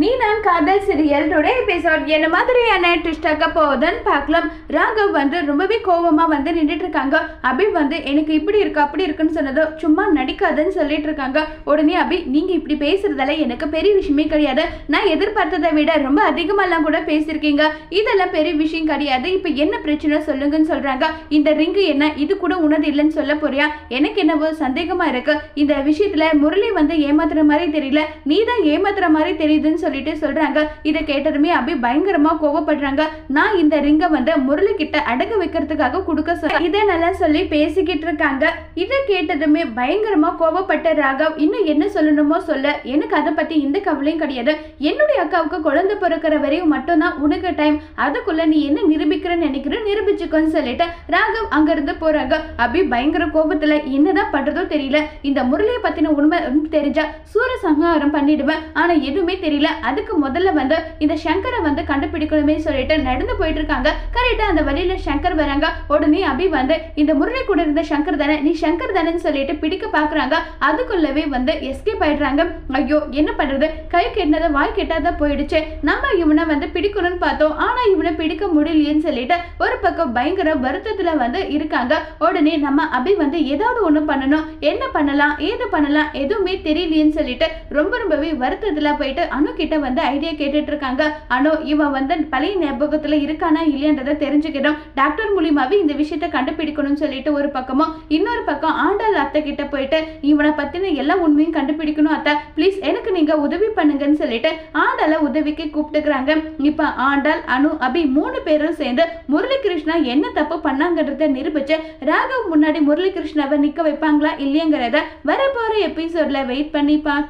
நீ நான் காதல் சீரியல் டுடே எபிசோட் என்ன மாதிரியான ட்விஸ்டாக்க போகுதுன்னு பார்க்கலாம். ராகவ் வந்து ரொம்பவே கோபமாக வந்து நின்றுட்டு இருக்காங்க. அபி வந்து எனக்கு இப்படி இருக்கு அப்படி இருக்குன்னு சொன்னதோ சும்மா நடிக்காதுன்னு சொல்லிட்டு இருக்காங்க. உடனே அபி நீங்கள் இப்படி பேசுறதால எனக்கு பெரிய விஷயமே கிடையாது. நான் எதிர்பார்த்ததை விட ரொம்ப அதிகமாலாம் கூட பேசியிருக்கீங்க. இதெல்லாம் பெரிய விஷயம் கிடையாது. இப்போ என்ன பிரச்சனை சொல்லுங்கன்னு சொல்கிறாங்க இந்த ரிங்கு என்ன? இது கூட உனது இல்லைன்னு சொல்ல போறியா? எனக்கு என்னவோ சந்தேகமாக இருக்கு. இந்த விஷயத்தில் முரளி வந்து ஏமாத்துற மாதிரி தெரியல. நீ தான் ஏமாத்துற மாதிரி தெரியுதுன்னு சொல்லிட்டு சொல்றாங்க. இதை கேட்டதுமே அபி பயங்கரமா கோவப்படுறாங்க. நான் இந்த ரிங்கை வந்து முரளி கிட்ட அடகு வைக்கிறதுக்காக கொடுக்க சொல்ல இதை நல்லா சொல்லி பேசிக்கிட்டு இருக்காங்க. இதை கேட்டதுமே பயங்கரமா கோவப்பட்ட ராகவ் இன்னும் என்ன சொல்லணுமோ சொல்ல. எனக்கு அதை பத்தி எந்த கவலையும் கிடையாது. என்னுடைய அக்காவுக்கு குழந்தை பிறக்கிற வரையும் மட்டும்தான் உனக்கு டைம் அதுக்குள்ள நீ என்ன நிரூபிக்கிறன்னு நினைக்கிற? நிரூபிச்சுக்கோன்னு சொல்லிட்டு ராகவ் அங்கிருந்து போறாங்க. அபி பயங்கர கோபத்துல என்னதான் பண்றதோ தெரியல. இந்த முரளியை பத்தின உண்மை தெரிஞ்சா சூர சங்காரம் பண்ணிடுவேன். ஆனா எதுவுமே தெரியல. அதுக்கு முதல்ல வந்து இந்த சங்கரை வந்து கண்டுபிடிக்கணுமே சொல்லிட்டு நடந்து போயிட்டு இருக்காங்க கரெக்டா அந்த வழியில சங்கர் வராங்க. உடனே அபி வந்து இந்த முரளி கூட இருந்த சங்கர் தானே? நீ சங்கர் தானேன்னு சொல்லிட்டு பிடிக்க பாக்குறாங்க. அதுக்குள்ளவே வந்து எஸ்கேப் ஆயிடுறாங்க. ஐயோ என்ன பண்றது? கை கெட்டினதை வாய் கெட்டாத போயிடுச்சு. நம்ம இவனை வந்து பிடிக்கணும்னு பார்த்தோம். ஆனா இவனை பிடிக்க முடியலையேன்னு சொல்லிட்டு ஒரு பக்கம் பயங்கர வருத்தத்துல வந்து இருக்காங்க. உடனே நம்ம அபி வந்து ஏதாவது ஒண்ணு பண்ணணும். என்ன பண்ணலாம்? ஏது பண்ணலாம்? எதுவுமே தெரியலையேன்னு சொல்லிட்டு ரொம்ப ரொம்பவே வருத்தத்துல போயிட்டு அனு கிட்ட வந்து ஐடியா கேட்டுட்டு இருக்காங்க அனு இவன் வந்து பழைய ஞாபகத்துல இருக்கானா இல்லையன்றதை தெரிஞ்சுக்கிடும். டாக்டர் மூலியமாவே இந்த விஷயத்த கண்டுபிடிக்கணும்னு சொல்லிட்டு ஒரு பக்கமும் இன்னொரு பக்கம் ஆண்டாள் அத்தை கிட்ட போயிட்டு இவனை பத்தின எல்லா உண்மையும் கண்டுபிடிக்கணும் அத்தை. ப்ளீஸ் எனக்கு நீங்க உதவி பண்ணுங்கன்னு சொல்லிட்டு ஆண்டால உதவிக்கு கூப்பிட்டுக்கிறாங்க. இப்ப ஆண்டாள் அனு அபி மூணு பேரும் சேர்ந்து முரளிகிருஷ்ணா என்ன தப்பு பண்ணாங்கன்றத நிரூபிச்சு ராகவ் முன்னாடி முரளிகிருஷ்ணாவை நிக்க வைப்பாங்களா இல்லையங்கிறத வரப்போற எபிசோட்ல வெயிட் பண்ணி பார்க்கலாம்.